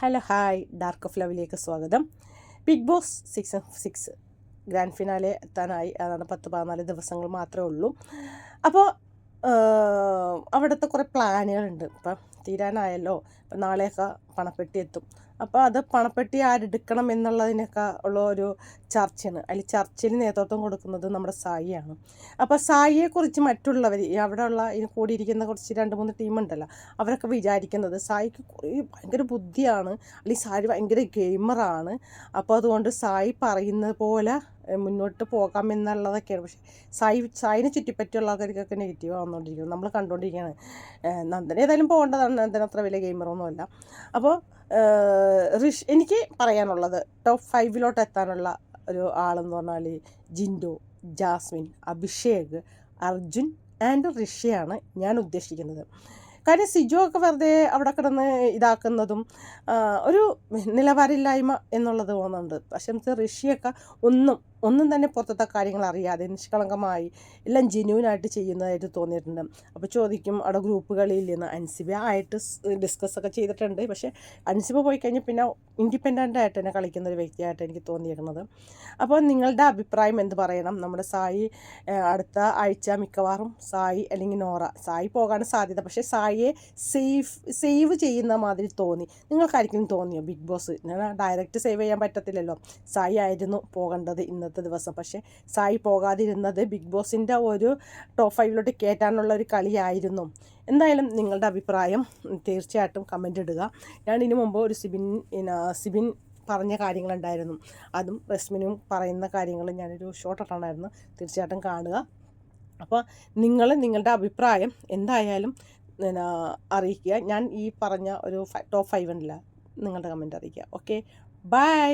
Hello hi. Dark of ലവിലേക്ക് സ്വാഗതം. Bigg Boss six six grand finale എത്താനായി. അതാണ് പത്ത് പതിനാല് ദിവസങ്ങൾ മാത്രമേ ഉള്ളൂ. അപ്പോൾ അവിടുത്തെ കുറേ പ്ലാനുകളുണ്ട്. ഇപ്പം തീരാനായല്ലോ. ഇപ്പം നാളെയൊക്കെ പണപ്പെട്ടി എത്തും. അപ്പോൾ അത് പണപ്പെട്ടി ആരെടുക്കണം എന്നുള്ളതിനൊക്കെ ഉള്ള ഒരു ചർച്ചയാണ്. അതിൽ ചർച്ചയിൽ നേതൃത്വം കൊടുക്കുന്നത് നമ്മുടെ സായിയാണ്. അപ്പോൾ സായിയെക്കുറിച്ച് മറ്റുള്ളവർ അവിടെയുള്ള കൂടിയിരിക്കുന്ന കുറച്ച് രണ്ട് മൂന്ന് ടീമുണ്ടല്ലോ അവരൊക്കെ വിചാരിക്കുന്നത് സായിക്ക് കുറേ ഭയങ്കര ബുദ്ധിയാണ്. അല്ലെങ്കിൽ സായി ഭയങ്കര ഗെയിമറാണ്. അപ്പോൾ അതുകൊണ്ട് സായി പറയുന്നത് പോലെ മുന്നോട്ട് പോകാം എന്നുള്ളതൊക്കെയാണ് പക്ഷേ സായി സായിനെ ചുറ്റിപ്പറ്റിയുള്ള ആൾക്കാർക്കൊക്കെ നെഗറ്റീവ് ആവുന്നുകൊണ്ടിരിക്കുന്നു നമ്മൾ കണ്ടുകൊണ്ടിരിക്കുകയാണ് നന്ദന ഏതായാലും പോകേണ്ടതാണ്. നന്ദന അത്ര വലിയ ഗെയിമറൊന്നുമല്ല അപ്പോൾ ഋഷ് എനിക്ക് പറയാനുള്ളത് ടോപ്പ് ഫൈവിലോട്ട് എത്താനുള്ള ഒരു ആളെന്ന് പറഞ്ഞാൽ ജിൻഡോ ജാസ്മിൻ അഭിഷേക് അർജുൻ ആൻഡ് ഋഷിയാണ് ഞാൻ ഉദ്ദേശിക്കുന്നത്. കാര്യം സിജു ഒക്കെ വെറുതെ അവിടെ കിടന്ന് ഇതാക്കുന്നതും ഒരു നിലവാരമില്ലായ്മ എന്നുള്ളത് തോന്നുന്നുണ്ട്. പക്ഷേ നമുക്ക് ഋഷിയൊക്കെ ഒന്നും ഒന്നും തന്നെ പുറത്തത്തെ കാര്യങ്ങൾ അറിയാതെ നിഷ്കളങ്കമായി എല്ലാം ജെന്യൂനായിട്ട് ചെയ്യുന്നതായിട്ട് തോന്നിയിട്ടുണ്ട്. അപ്പോൾ ചോദിക്കും അവിടെ ഗ്രൂപ്പുകളിൽ നിന്ന് അൻസിബ ആയിട്ട് ഡിസ്കസ് ഒക്കെ ചെയ്തിട്ടുണ്ട്. പക്ഷേ അൻസിബ പോയി കഴിഞ്ഞാൽ പിന്നെ ഇൻഡിപെൻഡന്റ് ആയിട്ട് തന്നെ കളിക്കുന്ന ഒരു വ്യക്തിയായിട്ട് എനിക്ക് തോന്നിയിരിക്കുന്നത് അപ്പോൾ നിങ്ങളുടെ അഭിപ്രായം എന്ത് പറയണം? നമ്മുടെ സായി അടുത്ത ആഴ്ച മിക്കവാറും സായി അല്ലെങ്കിൽ നോറ. സായി പോകാൻ സാധ്യത പക്ഷേ സായിയെ സേഫ് സേവ് ചെയ്യുന്ന മാതിരി തോന്നി. നിങ്ങൾക്കായിരിക്കും തോന്നിയോ? ബിഗ് ബോസ് ഞാൻ ഡയറക്റ്റ് സേവ് ചെയ്യാൻ പറ്റത്തില്ലല്ലോ. സായി ആയിരുന്നു പോകേണ്ടത് ഇന്നത്തെ ദിവസം. പക്ഷേ സായി പോകാതിരുന്നത് ബിഗ് ബോസിന്റെ ഒരു ടോപ്പ് ഫൈവിലോട്ട് കയറ്റാനുള്ള ഒരു കളിയായിരുന്നു. എന്തായാലും നിങ്ങളുടെ അഭിപ്രായം തീർച്ചയായിട്ടും കമന്റ് ഇടുക. ഞാൻ ഇതിനു മുമ്പ് ഒരു സിബിൻ സിബിൻ പറഞ്ഞ കാര്യങ്ങളുണ്ടായിരുന്നു. അതും റസ്മിനും പറയുന്ന കാര്യങ്ങളും ഞാനൊരു ഷോർട്ട് ഇട്ടണമായിരുന്നു തീർച്ചയായിട്ടും കാണുക. അപ്പോൾ നിങ്ങൾ നിങ്ങളുടെ അഭിപ്രായം എന്തായാലും അറിയിക്കുക. ഞാൻ ഈ പറഞ്ഞ ഒരു ടോപ്പ് ഫൈവ് ഉണ്ടല്ല നിങ്ങളുടെ കമന്റ് അറിയിക്കുക. Okay bye